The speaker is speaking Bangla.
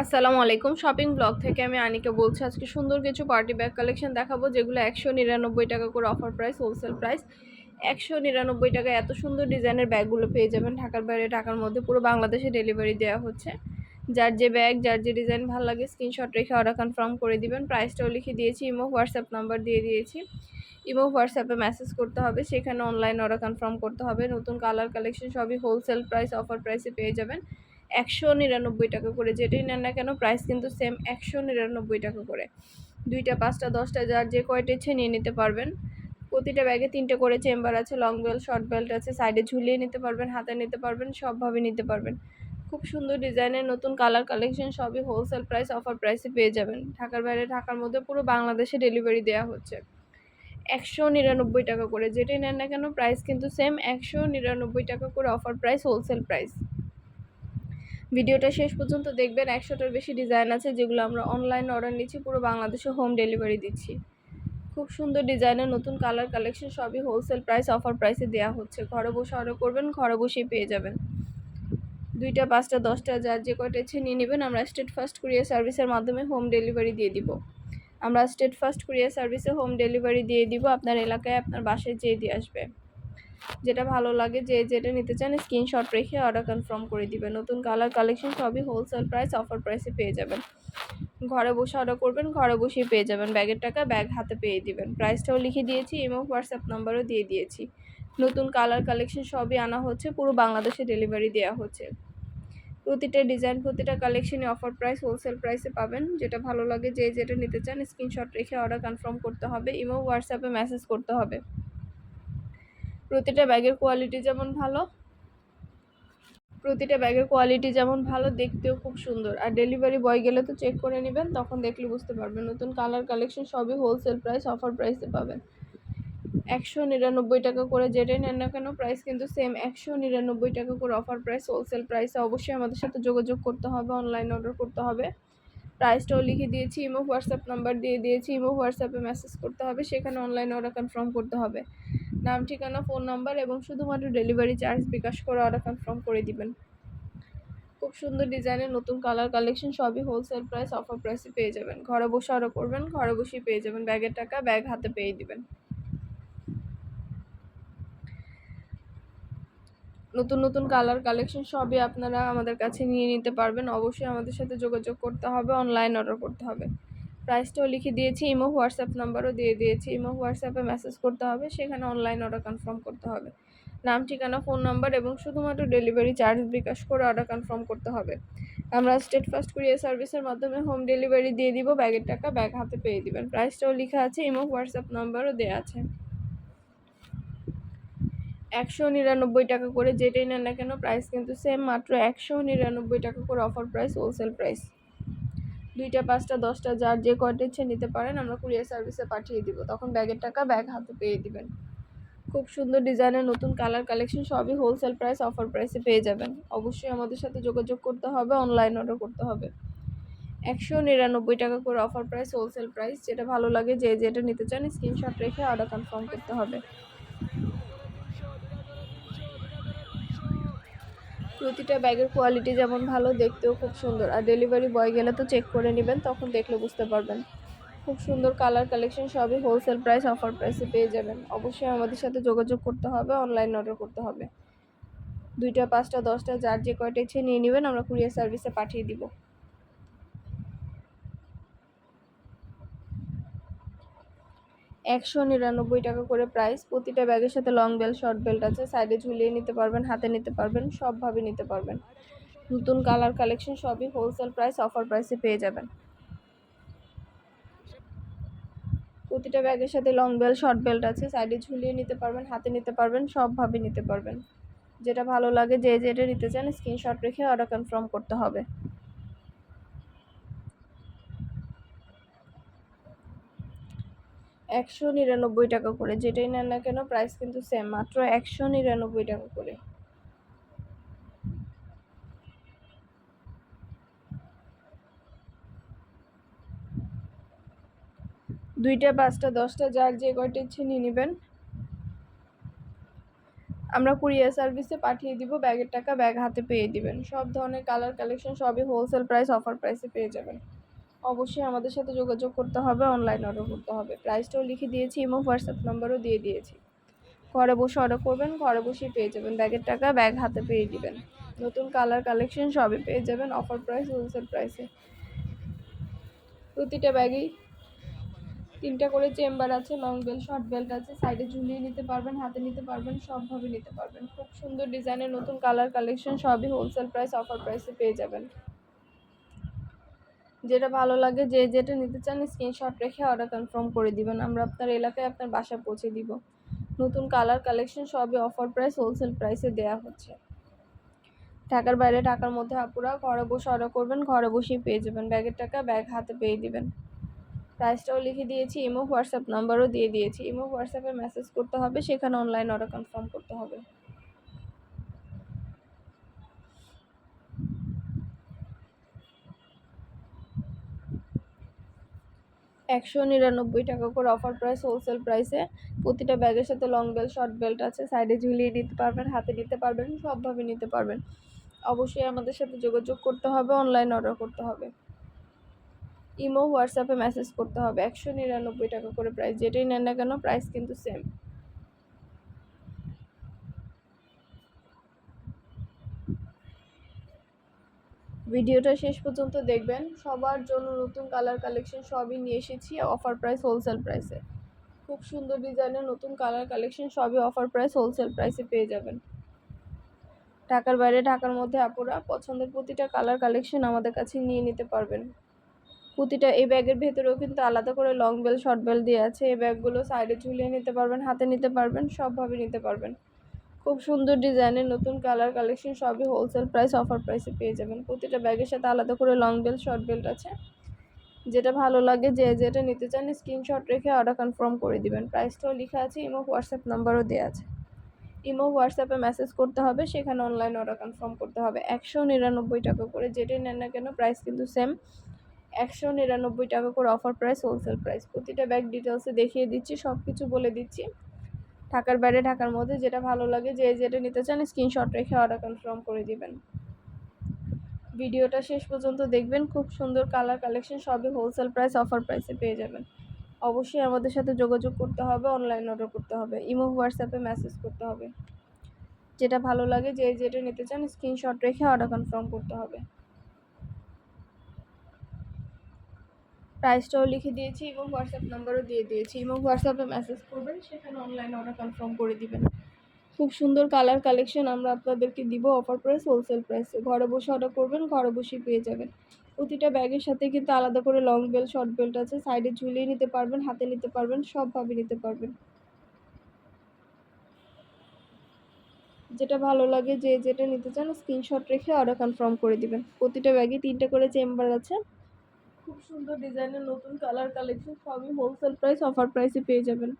আসসালামু আলাইকুম। শপিং ব্লগ থেকে আমি আনিকা বলছি, আজকে সুন্দর কিছু পার্টি ব্যাগ কালেকশন দেখাবো, যেগুলো একশো নিরানব্বই টাকা করে অফার প্রাইস হোলসেল প্রাইস একশো নিরানব্বই টাকায় এত সুন্দর ডিজাইনের ব্যাগগুলো পেয়ে যাবেন। ঢাকার বাইরে, ঢাকার মধ্যে পুরো বাংলাদেশে ডেলিভারি দেওয়া হচ্ছে। যার যে ব্যাগ যার যে ডিজাইন ভালো লাগে স্ক্রিনশট রেখে অর্ডার কনফার্ম করে দিবেন। প্রাইসটাও লিখে দিয়েছি, ইমো হোয়াটসঅ্যাপ নাম্বার দিয়ে দিয়েছি। ইমো হোয়াটসঅ্যাপে মেসেজ করতে হবে, সেখানে অনলাইন অর্ডার কনফার্ম করতে হবে। নতুন কালার কালেকশন সবই হোলসেল প্রাইস অফার প্রাইসে পেয়ে যাবেন। একশো নিরানব্বই টাকা করে, যেটাই নেন না কেন প্রাইস কিন্তু সেম একশো নিরানব্বই টাকা করে। দুইটা, পাঁচটা, দশটা, যার যে কয়টা ইচ্ছে নিয়ে নিতে পারবেন। প্রতিটা ব্যাগে তিনটে করে চেম্বার আছে লং বেল্ট শর্ট বেল্ট আছে সাইডে ঝুলিয়ে নিতে পারবেন, হাতে নিতে পারবেন, সবভাবে নিতে পারবেন। খুব সুন্দর ডিজাইনের নতুন কালার কালেকশন সবই হোলসেল প্রাইস অফার প্রাইসে পেয়ে যাবেন। ঢাকার বাইরে, ঢাকার মধ্যে পুরো বাংলাদেশে ডেলিভারি দেওয়া হচ্ছে। একশো নিরানব্বই টাকা করে, যেটাই নেন না কেন প্রাইস কিন্তু সেম একশো নিরানব্বই টাকা করে অফার প্রাইস হোলসেল প্রাইস ভিডিওটা শেষ পর্যন্ত দেখবেন। একশোটার বেশি ডিজাইন আছে যেগুলো আমরা অনলাইন অর্ডার নিচ্ছি, পুরো বাংলাদেশে হোম ডেলিভারি দিচ্ছি। খুব সুন্দর ডিজাইনের নতুন কালার কালেকশন সবই হোলসেল প্রাইস অফার প্রাইসে দেওয়া হচ্ছে। ঘরে বসে অর্ডার করবেন, ঘরে বসেই পেয়ে যাবেন। দুইটা, পাঁচটা, দশটা, যার যে কয়টা ইচ্ছে নিয়ে নেবেন, আমরা স্টেট ফার্স্ট কুরিয়ার সার্ভিসের মাধ্যমে হোম ডেলিভারি দিয়ে দিব। আমরা স্টেট ফার্স্ট কুরিয়ার সার্ভিসে হোম ডেলিভারি দিয়ে দিব, আপনার এলাকায়, আপনার বাসায় যেয়ে দিয়ে আসবে। যেটা ভালো লাগে যে যেটা নিতে চান স্ক্রিনশট রেখে অর্ডার কনফার্ম করে দিবেন। নতুন কালার কালেকশন সবই হোলসেল প্রাইস অফার প্রাইসে পেয়ে যাবেন। ঘরে বসে অর্ডার করবেন, ঘরে বসেই পেয়ে যাবেন। ব্যাগের টাকা ব্যাগ হাতে পেয়ে দিবেন। প্রাইসটাও লিখে দিয়েছি এবং হোয়াটসঅ্যাপ নাম্বারও দিয়ে দিয়েছি। নতুন কালার কালেকশন সবই আনা হচ্ছে, পুরো বাংলাদেশে ডেলিভারি দেওয়া হচ্ছে। প্রতিটা ডিজাইন প্রতিটা কালেকশনে অফার প্রাইস হোলসেল প্রাইসে পাবেন। যেটা ভালো লাগে যে যেটা নিতে চান স্ক্রিনশট রেখে অর্ডার কনফার্ম করতে হবে ইমো হোয়াটসঅ্যাপে মেসেজ করতে হবে। প্রতিটা ব্যাগের কোয়ালিটি যেমন ভালো, প্রতিটা ব্যাগের কোয়ালিটি যেমন ভালো, দেখতেও খুব সুন্দর। আর ডেলিভারি বয় গেলে তো চেক করে নেবেন, তখন দেখলে বুঝতে পারবেন। নতুন কালার কালেকশন সবই হোলসেল প্রাইস অফার প্রাইসে পাবেন। একশো নিরানব্বই টাকা করে যেটাই নেন না কেন প্রাইস কিন্তু সেম একশো নিরানব্বই টাকা করে অফার প্রাইস হোলসেল প্রাইসে অবশ্যই আমাদের সাথে যোগাযোগ করতে হবে অনলাইন অর্ডার করতে হবে। প্রাইসটাও লিখে দিয়েছি ইমো হোয়াটসঅ্যাপ নাম্বার দিয়ে দিয়েছি ইমো হোয়াটসঅ্যাপে মেসেজ করতে হবে, সেখানে অনলাইন অর্ডার কনফার্ম করতে হবে। নাম, ঠিকানা ফোন নাম্বার এবং শুধুমাত্র ডেলিভারি চার্জ বিকাশ করে অর্ডার কনফার্ম করে দিবেন। খুব সুন্দর ডিজাইনের নতুন কালার কালেকশন সবই হোলসেল প্রাইস অফার প্রাইসে পেয়ে যাবেন। ঘরে বসে অর্ডার করবেন, ঘরে বসেই পেয়ে যাবেন। ব্যাগের টাকা ব্যাগ হাতে পেয়ে দিবেন। নতুন নতুন কালার কালেকশন সবই আপনারা আমাদের কাছে নিয়ে নিতে পারবেন। অবশ্যই আমাদের সাথে যোগাযোগ করতে হবে অনলাইন অর্ডার করতে হবে। প্রাইসটাও লিখে দিয়েছি ইমো হোয়াটসঅ্যাপ নাম্বারও দিয়ে দিয়েছি। ইমো হোয়াটসঅ্যাপে মেসেজ করতে হবে, সেখানে অনলাইন অর্ডার কনফার্ম করতে হবে। নাম, ঠিকানা ফোন নাম্বার এবং শুধুমাত্র ডেলিভারি চার্জ বিকাশ করে অর্ডার কনফার্ম করতে হবে। আমরা স্টেট ফার্স্ট কুরিয়ার সার্ভিসের মাধ্যমে হোম ডেলিভারি দিয়ে দিব, ব্যাগের টাকা ব্যাগ হাতে পেয়ে দিবেন। প্রাইসটাও লেখা আছে ইমো হোয়াটসঅ্যাপ নাম্বারও দেওয়া আছে। একশো নিরানব্বই টাকা করে যেটাই নেন না কেন প্রাইস কিন্তু সেম মাত্র একশো নিরানব্বই টাকা করে অফার প্রাইস হোলসেল প্রাইস দুইটা, পাঁচটা, দশটা, যার যে কয়টা ইচ্ছে নিতে পারেন, আমরা কুরিয়ার সার্ভিসে পাঠিয়ে দিব। তখন ব্যাগের টাকা ব্যাগ হাতে পেয়ে দিবেন। খুব সুন্দর ডিজাইনের নতুন কালার কালেকশন সবই হোলসেল প্রাইস অফার প্রাইসে পেয়ে যাবেন। অবশ্যই আমাদের সাথে যোগাযোগ করতে হবে অনলাইন অর্ডার করতে হবে। একশো নিরানব্বই টাকা করে অফার প্রাইস হোলসেল প্রাইস যেটা ভালো লাগে, যে যেটা নিতে চান স্ক্রিনশট রেখে অর্ডার কনফার্ম করতে হবে। প্রতিটা ব্যাগের কোয়ালিটি যেমন ভালো, দেখতেও খুব সুন্দর। আর ডেলিভারি বয় গেলে তো চেক করে নেবেন, তখন দেখলে বুঝতে পারবেন। খুব সুন্দর কালার কালেকশন সবই হোলসেল প্রাইস অফার প্রাইসে পেয়ে যাবেন। অবশ্যই আমাদের সাথে যোগাযোগ করতে হবে অনলাইন অর্ডার করতে হবে। দুইটা, পাঁচটা, দশটা, যার যে কয়টা ইচ্ছে নিয়ে নেবেন, আমরা কুরিয়ার সার্ভিসে পাঠিয়ে দিব। একশো নিরানব্বই টাকা করে প্রাইস প্রতিটা ব্যাগের সাথে লং বেল্ট শর্ট বেল্ট আছে। সাইডে ঝুলিয়ে নিতে পারবেন, হাতে নিতে পারবেন, সবভাবে নিতে পারবেন। নতুন কালার কালেকশন সবই হোলসেল প্রাইস অফার প্রাইসে পেয়ে যাবেন। প্রতিটা ব্যাগের সাথে লং বেল্ট শর্ট বেল্ট আছে। সাইডে ঝুলিয়ে নিতে পারবেন, হাতে নিতে পারবেন, সবভাবে নিতে পারবেন। যেটা ভালো লাগে, যে যেটা নিতে চান স্ক্রিনশট রেখে অর্ডার কনফার্ম করতে হবে। একশো নিরানব্বই টাকা করে। যেটাই নেন না কেন প্রাইস কিন্তু সেম মাত্র একশো নিরানব্বই টাকা করে। দুইটা, পাঁচটা, দশটা, যার যে কয়টা ইচ্ছে নিয়ে নেবেন। আমরা কুরিয়ার সার্ভিসে পাঠিয়ে দিব, ব্যাগের টাকা ব্যাগ হাতে পেয়ে দিবেন। সব ধরনের কালার কালেকশন সবই হোলসেল প্রাইস অফার প্রাইসে পেয়ে যাবেন। অবশ্যই আমাদের সাথে যোগাযোগ করতে হবে অনলাইন অর্ডার করতে হবে। প্রাইসটাও লিখে দিয়েছি ইমো হোয়াটসঅ্যাপ নাম্বারও দিয়ে দিয়েছি। ঘরে বসে অর্ডার করবেন, ঘরে বসেই পেয়ে যাবেন। ব্যাগের টাকা ব্যাগ হাতে পেয়ে দিবেন। নতুন কালার কালেকশন সবই পেয়ে যাবেন অফার প্রাইস হোলসেল প্রাইসে প্রতিটা ব্যাগেই তিনটা করে চেম্বার আছে লং বেল্ট শর্ট বেল্ট আছে। সাইডে ঝুলিয়ে নিতে পারবেন, হাতে নিতে পারবেন, সবভাবে নিতে পারবেন। খুব সুন্দর ডিজাইনের নতুন কালার কালেকশন সবই হোলসেল প্রাইস অফার প্রাইসে পেয়ে যাবেন। যেটা ভালো লাগে, যে যেটা নিতে চান স্ক্রিনশট রেখে অর্ডার কনফার্ম করে দিবেন। আমরা আপনার এলাকায় আপনার বাসায় পৌঁছে দিব। নতুন কালার কালেকশন সবই অফার প্রাইস হোলসেল প্রাইসে দেওয়া হচ্ছে। ঢাকার বাইরে, ঢাকার মধ্যে আপুরা ঘরে বসে অর্ডার করবেন, ঘরে বসেই পেয়ে যাবেন। ব্যাগের টাকা ব্যাগ হাতে পেয়ে দিবেন। প্রাইসটাও লিখে দিয়েছি ইমো হোয়াটসঅ্যাপ নাম্বারও দিয়ে দিয়েছি। ইমো হোয়াটসঅ্যাপে মেসেজ করতে হবে, সেখানে অনলাইন অর্ডার কনফার্ম করতে হবে। একশো নিরানব্বই টাকা করে অফার প্রাইস হোলসেল প্রাইসে প্রতিটা ব্যাগের সাথে লং বেল্ট শর্ট বেল্ট আছে। সাইডে ঝুলিয়ে নিতে পারবেন, হাতে নিতে পারবেন, সবভাবে নিতে পারবেন। অবশ্যই আমাদের সাথে যোগাযোগ করতে হবে অনলাইন অর্ডার করতে হবে। ইমো, হোয়াটসঅ্যাপে মেসেজ করতে হবে। একশো নিরানব্বই টাকা করে প্রাইস যেটাই নেন না কেন প্রাইস কিন্তু সেম ভিডিওটা শেষ পর্যন্ত দেখবেন। সবার জন্য নতুন কালার কালেকশন সবই নিয়ে এসেছি অফার প্রাইস হোলসেল প্রাইসে খুব সুন্দর ডিজাইনের নতুন কালার কালেকশন সবই অফার প্রাইস হোলসেল প্রাইসে পেয়ে যাবেন। ঢাকার বাইরে, ঢাকার মধ্যে আপুরা পছন্দের প্রতিটা কালার কালেকশন আমাদের কাছে নিয়ে নিতে পারবেন। প্রতিটা এই ব্যাগের ভেতরেও কিন্তু আলাদা করে লং বেল শর্ট বেল দিয়ে আছে। এই ব্যাগগুলো সাইডে ঝুলিয়ে নিতে পারবেন, হাতে নিতে পারবেন, সবভাবে নিতে পারবেন। খুব সুন্দর ডিজাইনের নতুন কালার কালেকশন সবই হোলসেল প্রাইস অফার প্রাইসে পেয়ে যাবেন। প্রতিটা ব্যাগের সাথে আলাদা করে লং বেল্ট শর্ট বেল্ট আছে। যেটা ভালো লাগে, যে যেটা নিতে চান স্ক্রিনশট রেখে অর্ডার কনফার্ম করে দিবেন। প্রাইসটাও লেখা আছে ইমো হোয়াটসঅ্যাপ নাম্বারও দেওয়া আছে। ইমো হোয়াটসঅ্যাপে মেসেজ করতে হবে, সেখানে অনলাইন অর্ডার কনফার্ম করতে হবে। একশো নিরানব্বই টাকা করে যেটাই নেন না কেন প্রাইস কিন্তু সেম একশো নিরানব্বই টাকা করে অফার প্রাইস হোলসেল প্রাইস প্রতিটা ব্যাগ ডিটেলসে দেখিয়ে দিচ্ছি সব কিছু বলে দিচ্ছি। ঢাকার বাইরে, ঢাকার মধ্যে যেটা ভালো লাগে, যে যেটা নিতে চান স্ক্রিনশট রেখে অর্ডার কনফার্ম করে দিবেন। ভিডিওটা শেষ পর্যন্ত দেখবেন, খুব সুন্দর কালার কালেকশন সবই হোলসেল প্রাইস অফার প্রাইসে পেয়ে যাবেন। অবশ্যই আমাদের সাথে যোগাযোগ করতে হবে অনলাইন অর্ডার করতে হবে ইমো হোয়াটসঅ্যাপে মেসেজ করতে হবে। যেটা ভালো লাগে, যে যেটা নিতে চান স্ক্রিনশট রেখে অর্ডার কনফার্ম করতে হবে। প্রাইসটাও লিখে দিয়েছি এবং হোয়াটসঅ্যাপ নাম্বারও দিয়ে দিয়েছি এবং হোয়াটসঅ্যাপে মেসেজ করবেন, সেখানে অনলাইন অর্ডার কনফার্ম করে দিবেন। খুব সুন্দর কালার কালেকশন আমরা আপনাদেরকে দিব অফার প্রাইস হোলসেল প্রাইসে ঘরে বসে অর্ডার করবেন, ঘরে বসেই পেয়ে যাবেন। প্রতিটা ব্যাগের সাথে কিন্তু আলাদা করে লং বেল্ট শর্ট বেল্ট আছে। সাইডে ঝুলিয়ে নিতে পারবেন, হাতে নিতে পারবেন সবভাবে নিতে পারবেন। যেটা ভালো লাগে যে যেটা নিতে চান স্ক্রিনশট রেখে অর্ডার কনফার্ম করে দিবেন। প্রতিটা ব্যাগে তিনটে করে চেম্বার আছে। খুব সুন্দর ডিজাইনের নতুন কালার কালেকশন সবই হোলসেল প্রাইস অফার প্রাইসে পেয়ে যাবেন।